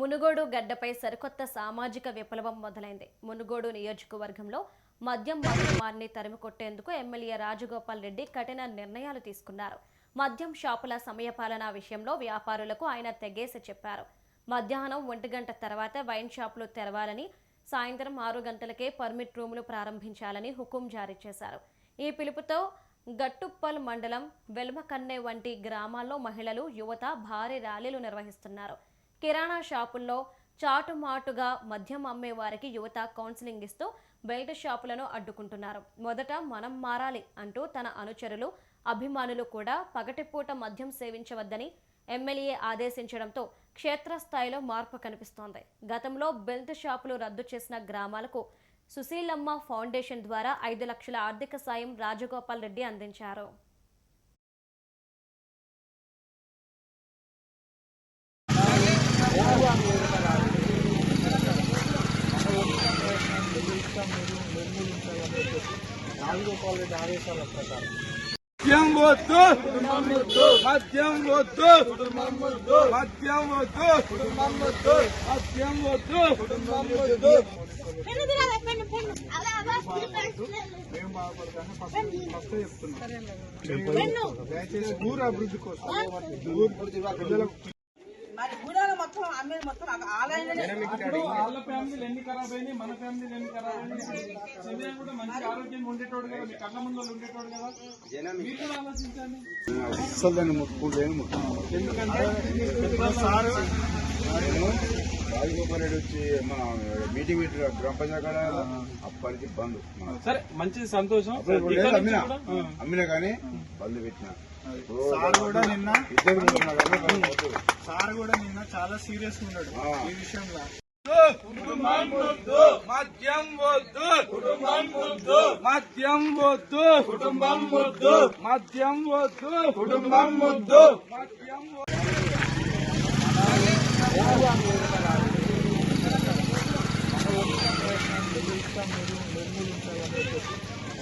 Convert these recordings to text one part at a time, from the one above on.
మునుగోడు గడ్డపై సరికొత్త సామాజిక విప్లవం మొదలైంది. మునుగోడు నియోజకవర్గంలో మద్యం మద్యమాన్ని తరిమి కొట్టేందుకు ఎమ్మెల్యే రాజగోపాల్ రెడ్డి కఠిన నిర్ణయాలు తీసుకున్నారు. మద్యం షాపుల సమయపాలన విషయంలో వ్యాపారులకు ఆయన తెగేసి చెప్పారు. మధ్యాహ్నం ఒంటి గంట తర్వాత వైన్ షాపులు తెరవాలని సాయంత్రం ఆరు గంటలకే పర్మిట్ రూములు ప్రారంభించాలని హుకుం జారీ చేశారు. ఈ పిలుపుతో గట్టుప్పల్ మండలం వెల్మకన్నె వంటి గ్రామాల్లో మహిళలు యువత భారీ ర్యాలీలు నిర్వహిస్తున్నారు. కిరాణా షాపుల్లో చాటుమాటుగా మద్యం అమ్మేవారికి యువత కౌన్సిలింగ్ ఇస్తూ బయట షాపులను అడ్డుకుంటున్నారు. మొదట మనం మారాలి అంటూ తన అనుచరులు అభిమానులు కూడా పగటిపూట మద్యం సేవించవద్దని ఎమ్మెల్యే ఆదేశించడంతో క్షేత్రస్థాయిలో మార్పు కనిపిస్తోంది. గతంలో బెల్ట్ షాపులు రద్దు చేసిన గ్రామాలకు సుశీలమ్మ ఫౌండేషన్ ద్వారా ఐదు లక్షల ఆర్థిక సాయం రాజగోపాల్ రెడ్డి అందించారు. రాజగోపాల్ రెడ్డి ఆదేశాల ప్రకారం. మద్యం వద్దు. మద్యం వద్దు. మద్యం వద్దు. మద్యం వద్దు. మేము బాగుపడతాను ఫస్ట్ చెప్తున్నాం. దయచేసి ఊరు అభివృద్ధి కోసం ఊరు పిల్లలకు మరి గుడాల మొత్తం అమ్మేది మొత్తం వాళ్ళ ఫ్యామిలీలు ఎన్ని ఖరాబ్ అయినాయి మన ఫ్యామిలీలు ఎన్ని ఖరాబ్ అయినాయి? చెన్నై కూడా మంచి ఆరోగ్యంగా ఉండేటోడు కదా మీ కళ్ళ ముందు ఉండేటోడు కదా. మీరు కూడా ఆలోచించండి. అసలు దాన్ని ముట్టుకుంటేనే ముట్టుకుంటాం. సార్ రాజగోపాల్ రెడ్డి వచ్చి మన మీటింగ్ పెట్టి గ్రామ పంచాయతీ కాడ అప్పటికి బంద్ సరే మంచిది సంతోషం. అమ్మినా? అమ్మినా కానీ బంద్ పెట్టిన. సార్ కూడా నిన్న వద్దు. సార్ కూడా నిన్న చాలా సీరియస్ ఉన్నాడు ఈ విషయంలో. కుటుంబం వద్దు. మద్యం వద్దు. కుటుంబం వద్దు. మద్యం వద్దు. కుటుంబం వద్దు. మద్యం వద్దు. కుటుంబం వద్దు. మద్యం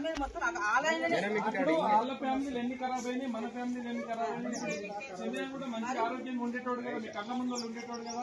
అమ్మేది మొత్తం వాళ్ళ ఫ్యామిలీలు ఎన్ని ఖరాబ్ అయినాయి మన ఫ్యామిలీలు ఎన్ని ఖరాబ్ అయినాయి? కూడా మంచి ఆరోగ్యంగా ఉండేటోడు కదా మీ కళ్ళ ముందు ఉండేటోడు కదా.